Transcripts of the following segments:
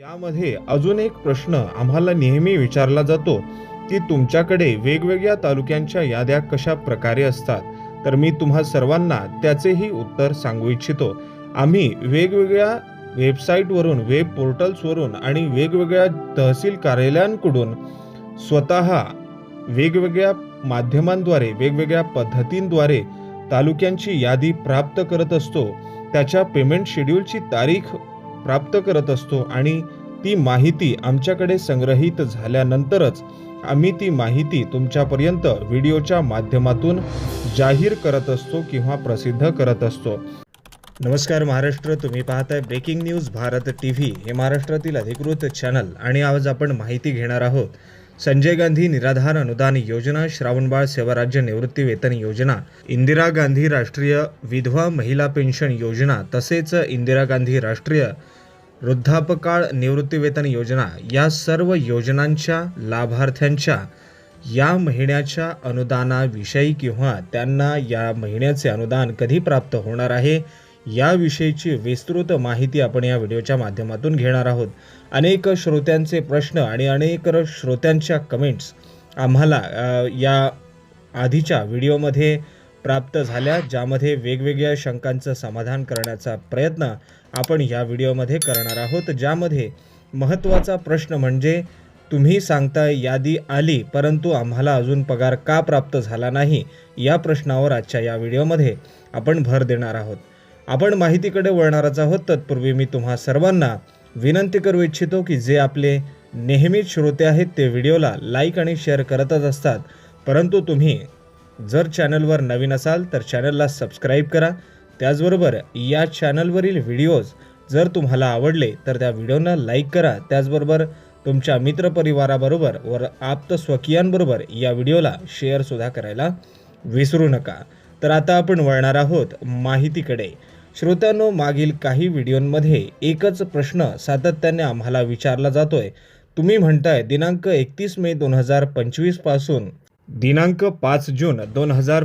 यामध्ये अजून एक प्रश्न आम्हाला नेहमी विचारला जातो की तुमच्याकडे वेगवेगळ्या तालुक्यांच्या याद्या कशा प्रकारे असतात? तर मी तुम्हा सर्वांना त्याचेही उत्तर सांगू इच्छितो. आम्ही वेगवेगळ्या वेबसाईटवरून वेब पोर्टल्सवरून आणि वेगवेगळ्या तहसील कार्यालयांकडून स्वतः वेगवेगळ्या माध्यमांद्वारे वेगवेगळ्या पद्धतींद्वारे तालुक्यांची यादी प्राप्त करत असतो. त्याच्या पेमेंट शेड्यूलची तारीख प्राप्त करत असतो आणि ती माहिती आमच्याकडे संग्रहित झाल्यानंतरच आम्ही ती माहिती तुमच्यापर्यंत व्हिडिओच्या माध्यमातून जाहीर करत असतो किंवा प्रसिद्ध करत असतो. नमस्कार महाराष्ट्र तुम्ही पाहताय breaking news Bharat T V हे महाराष्ट्रातील अधिकृत चॅनल आणि आज आपण माहिती घेणार आहोत. संजय गांधी निराधार अनुदान योजना श्रावणबाळ सेवाराज्य निवृत्ती वेतन योजना इंदिरा गांधी राष्ट्रीय विधवा महिला पेन्शन योजना तसेच इंदिरा गांधी राष्ट्रीय वृद्धापकाळ निवृत्तीवेतन योजना या सर्व योजनांच्या लाभार्थ्यांच्या या महिन्याच्या अनुदानाविषयी किंवा त्यांना या महिन्याचे अनुदान कधी प्राप्त होणार आहे? याविषयीची विस्तृत माहिती आपण या व्हिडिओच्या माध्यमातून घेणार आहोत. अनेक श्रोत्यांचे प्रश्न आणि अनेक श्रोत्यांच्या कमेंट्स आम्हाला या आधीच्या व्हिडिओमध्ये प्राप्त झाल्या ज्यामध्ये वेगवेगळ्या शंकांचं समाधान करण्याचा प्रयत्न आपण या व्हिडिओमध्ये करणार आहोत. ज्यामध्ये महत्त्वाचा प्रश्न म्हणजे तुम्ही सांगताय यादी आली परंतु आम्हाला अजून पगार का प्राप्त झाला नाही? या प्रश्नावर आजच्या या व्हिडिओमध्ये आपण भर देणार आहोत. आपण माहितीकडे वळणारच आहोत. तत्पूर्वी मी तुम्हा सर्वांना विनंती करू इच्छितो की जे आपले नेहमीच श्रोते आहेत ते व्हिडिओला लाईक आणि शेअर करतच असतात. परंतु तुम्ही जर चॅनलवर नवीन असाल तर चॅनलला सबस्क्राईब करा. त्याचबरोबर या चॅनलवरील व्हिडिओज जर तुम्हाला आवडले तर त्या व्हिडिओना लाईक करा. त्याचबरोबर तुमच्या मित्रपरिवाराबरोबर व आप्त स्वकीयांबरोबर या व्हिडिओला शेअरसुद्धा करायला विसरू नका. तर आता आपण वळणार आहोत माहितीकडे. श्रोत्यांनो मागील काही व्हिडिओंमध्ये एकच प्रश्न सातत्याने आम्हाला विचारला जातोय. तुम्ही म्हणताय दिनांक एकतीस मे दोन हजार पंचवीसपासून दिनांक पाच जून दोन हजार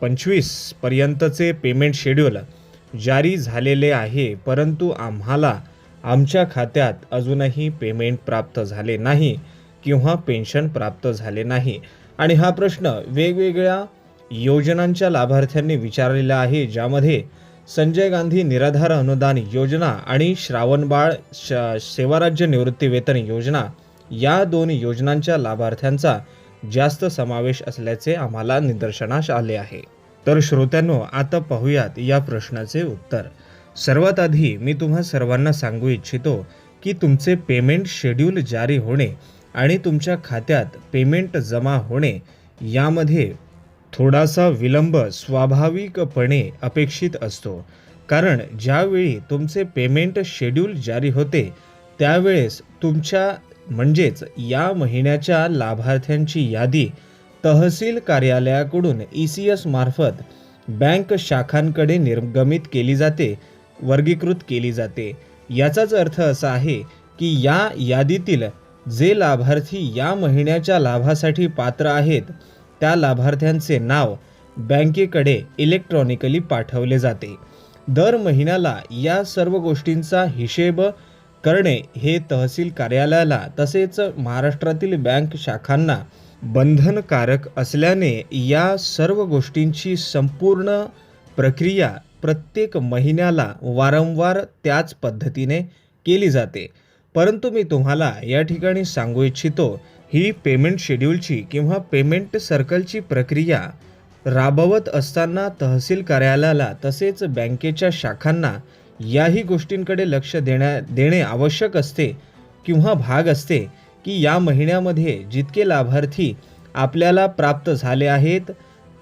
पंचवीस पर्यंतचे पेमेंट शेड्यूल जारी झालेले आहे परंतु आम्हाला आमच्या खात्यात अजूनही पेमेंट प्राप्त झाले नाही किंवा पेन्शन प्राप्त झाले नाही. आणि हा प्रश्न वेगवेगळ्या योजनांच्या लाभार्थ्यांनी विचारलेला आहे ज्यामध्ये संजय गांधी निराधार अनुदान योजना आणि श्रावणबाळ श सेवाराज्य निवृत्ती वेतन योजना या दोन योजनांच्या लाभार्थ्यांचा जास्त समावेश असल्याचे आम्हाला निदर्शनास आले आहे. तर श्रोत्यांनो आता पाहूयात या प्रश्नाचे उत्तर. सर्वात आधी मी तुम्हा सर्वांना सांगू इच्छितो की तुमचे पेमेंट शेड्यूल जारी होणे आणि तुमच्या खात्यात पेमेंट जमा होणे यामध्ये थोडासा विलंब स्वाभाविकपणे अपेक्षित असतो. कारण ज्यावेळी तुमचे पेमेंट शेड्यूल जारी होते त्यावेळेस तुमच्या म्हणजेच या महिन्याच्या लाभार्थ्यांची यादी तहसील कार्यालयाकडून ई सी एस मार्फत बँक शाखांकडे निर्गमित केली जाते वर्गीकृत केली जाते. याचाच अर्थ असा आहे की या यादीतील जे लाभार्थी या महिन्याच्या लाभासाठी पात्र आहेत त्या लाभार्थ्यांचे नाव बँकेकडे इलेक्ट्रॉनिकली पाठवले जाते. दर महिन्याला या सर्व गोष्टींचा हिशेब करणे हे तहसील कार्यालयाला तसेच महाराष्ट्रातील बँक शाखांना बंधनकारक असल्याने या सर्व गोष्टींची संपूर्ण प्रक्रिया प्रत्येक महिन्याला वारंवार त्याच पद्धतीने केली जाते. परंतु मी तुम्हाला या ठिकाणी सांगू इच्छितो ही पेमेंट शेड्यूलची किंवा पेमेंट सर्कलची प्रक्रिया राबवत असताना तहसील कार्यालयाला तसेच बँकेच्या शाखांना याही गोष्टींकडे लक्ष देण्या देणे आवश्यक असते किंवा भाग असते की या महिन्यामध्ये जितके लाभार्थी आपल्याला प्राप्त झाले आहेत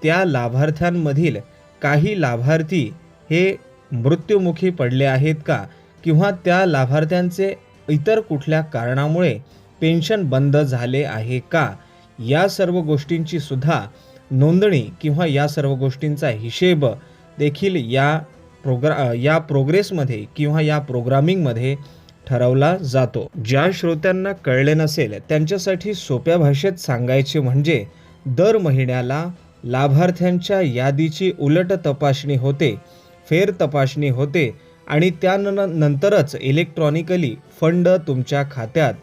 त्या लाभार्थ्यांमधील काही लाभार्थी हे मृत्युमुखी पडले आहेत का? किंवा त्या लाभार्थ्यांचे इतर कुठल्या कारणामुळे पेन्शन बंद झाले आहे का? या सर्व गोष्टींची सुद्धा नोंदणी किंवा या सर्व गोष्टींचा हिशेब देखील या प्रोग्रा या प्रोग्रेसमध्ये किंवा या प्रोग्रामिंगमध्ये ठरवला जातो. ज्या श्रोत्यांना कळले नसेल त्यांच्यासाठी सोप्या भाषेत सांगायचे म्हणजे दर महिन्याला लाभार्थ्यांच्या यादीची उलट तपासणी होते फेर तपासणी होते आणि त्यानंतरच इलेक्ट्रॉनिकली फंड तुमच्या खात्यात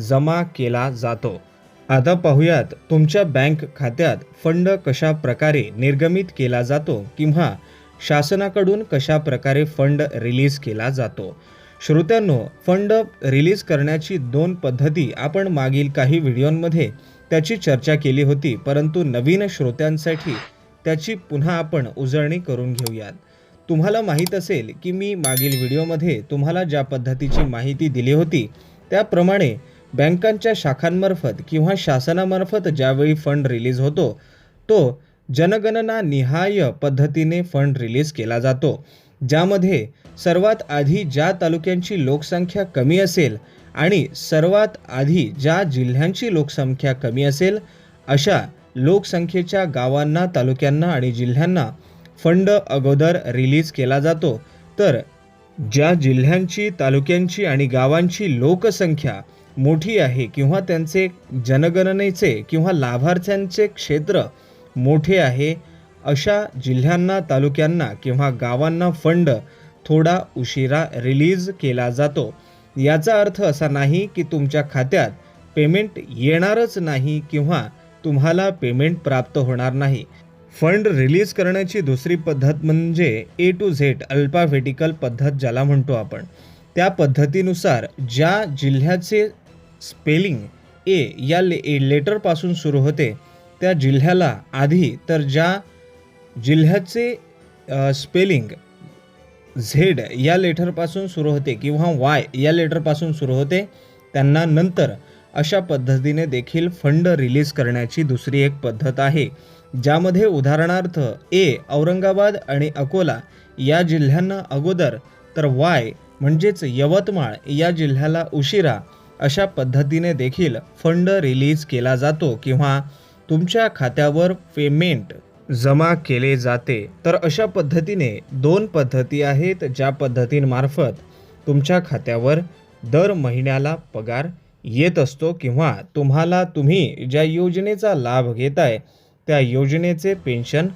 जमा केला जातो. आता पाहूयात तुमच्या बँक खात्यात फंड कशा प्रकारे निर्गमित केला जातो किंवा शासनाकडून कशा प्रकारे फंड रिलीज केला जातो. श्रोत्यांनो फंड रिलीज करण्याची दोन पद्धती आपण मागील काही व्हिडिओंमध्ये त्याची चर्चा केली होती परंतु नवीन श्रोत्यांसाठी त्याची पुन्हा आपण उजळणी करून घेऊयात. तुम्हाला माहीत असेल की मी मागील व्हिडिओमध्ये तुम्हाला ज्या पद्धतीची माहिती दिली होती त्याप्रमाणे बँकांच्या शाखांमार्फत किंवा शासनामार्फत ज्यावेळी फंड रिलीज होतो तो जनगणना निहाय पद्धतीने फंड रिलीज केला जातो. ज्यामध्ये सर्वात आधी ज्या तालुक्यांची लोकसंख्या कमी असेल आणि सर्वात आधी ज्या जिल्ह्यांची लोकसंख्या कमी असेल अशा लोकसंख्येच्या गावांना तालुक्यांना आणि जिल्ह्यांना फंड अगोदर रिलीज केला जातो. तर ज्या जिल्ह्यांची तालुक्यांची आणि गावांची लोकसंख्या मोठी आहे किंवा त्यांचे जनगणनेचे किंवा लाभार्थ्यांचे क्षेत्र मोठे आहे अशा जिल्ह्यांना तालुक्यांना किंवा गावांना फंड थोडा उशिरा रिलीज केला जातो. याचा अर्थ असा नाही की तुमच्या खात्यात पेमेंट येणारच नाही किंवा तुम्हाला पेमेंट प्राप्त होणार नाही. फंड रिलीज करण्याची दुसरी पद्धत म्हणजे ए टू झेड अल्पाव्हेटिकल पद्धत ज्याला म्हणतो आपण. त्या पद्धतीनुसार ज्या जिल्ह्याचे स्पेलिंग ए या ले ए लेटरपासून सुरू होते. त्या जिल्ह्याला आधी तर ज्या जिल्ह्याचे स्पेलिंग झेड या लेटरपासून सुरू होते किंवा वाय या लेटरपासून सुरू होते त्यांना नंतर अशा पद्धतीने देखील फंड रिलीज करण्याची दुसरी एक पद्धत आहे ज्यामध्ये उदाहरणार्थ ए औरंगाबाद आणि अकोला या जिल्ह्यांना अगोदर तर वाय म्हणजेच यवतमाळ या जिल्ह्याला उशिरा अशा पद्धतीने देखील फंड रिलीज केला जातो किंवा तुमच्या खात्यावर पेमेंट जमा केले जाते. तर अशा पद्धतीने दोन पद्धती आहेत ज्या पद्धतींमार्फत तुमच्या खात्यावर दर महिन्याला पगार येत असतो किंवा तुम्हाला तुम्ही ज्या योजनेचा लाभ घेताय त्या योजनेचे पेन्शन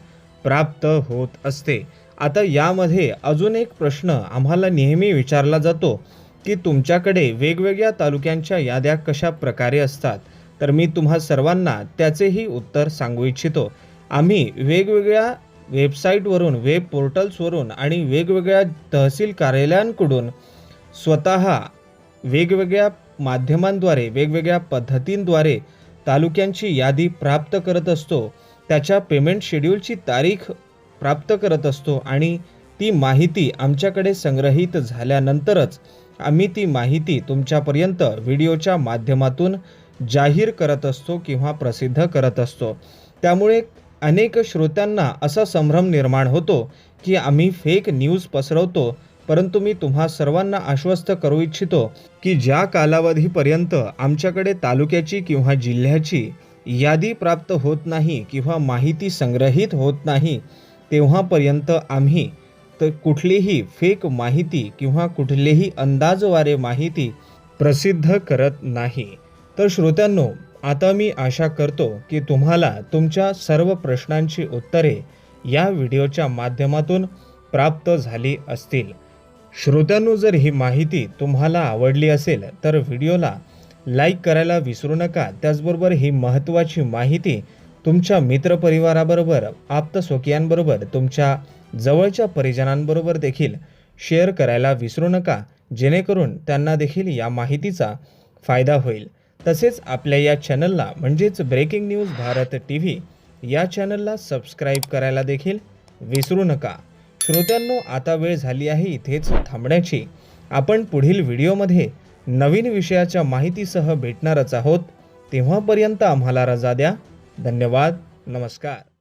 प्राप्त होत असते. आता यामध्ये अजून एक प्रश्न आम्हाला नेहमी विचारला जातो. की तुमच्याकडे वेगवेगळ्या तालुक्यांच्या याद्या कशा प्रकारे असतात? तर मी तुम्हा सर्वांना त्याचेही उत्तर सांगू इच्छितो. आम्ही वेगवेगळ्या वेबसाईटवरून वेब पोर्टल्सवरून आणि वेगवेगळ्या तहसील कार्यालयांकडून स्वतः वेगवेगळ्या माध्यमांद्वारे वेगवेगळ्या पद्धतींद्वारे तालुक्यांची यादी प्राप्त करत असतो. त्याच्या पेमेंट शेड्यूलची तारीख प्राप्त करत असतो आणि ती माहिती आमच्याकडे संग्रहित झाल्यानंतरच आम्ही ती माहिती तुमच्यापर्यंत व्हिडिओच्या माध्यमातून जाहीर करत असतो किंवा प्रसिद्ध करत असतो. त्यामुळे अनेक श्रोत्यांना असा संभ्रम निर्माण होतो की आम्ही फेक न्यूज पसरवतो परंतु मी तुम्हा सर्वांना आश्वस्त करू इच्छितो की ज्या कालावधीपर्यंत आमच्याकडे तालुक्याची किंवा जिल्ह्याची यादी प्राप्त होत नाही किंवा माहिती संग्रहित होत नाही तेव्हापर्यंत आम्ही तर कुठलीही फेक माहिती किंवा कुठलीही अंदाजवारे माहिती प्रसिद्ध करत नाही. तर श्रोत्यांनो आता मी आशा करतो की तुम्हाला तुमच्या सर्व प्रश्नांची उत्तरे या व्हिडिओच्या माध्यमातून प्राप्त झाली असतील. श्रोत्यांनो जर ही माहिती तुम्हाला आवडली असेल तर व्हिडिओला लाईक करायला विसरू नका. त्याचबरोबर ही महत्त्वाची माहिती तुमच्या मित्रपरिवाराबरोबर आप्तस्वकीयांबरोबर तुमच्या जवळच्या परिजनांबरोबर देखील शेअर करायला विसरू नका. जेणेकरून त्यांना देखील या माहितीचा फायदा होईल. तसेच आपल्या या चॅनलला म्हणजेच breaking news Bharat T V या चॅनलला सबस्क्राईब करायला देखील विसरू नका. श्रोत्यांनो आता वेळ झाली आहे इथेच थांबण्याची. आपण पुढील व्हिडिओमध्ये नवीन विषयाच्या माहितीसह भेटणारच आहोत. तेव्हापर्यंत आम्हाला रजा द्या. धन्यवाद. नमस्कार.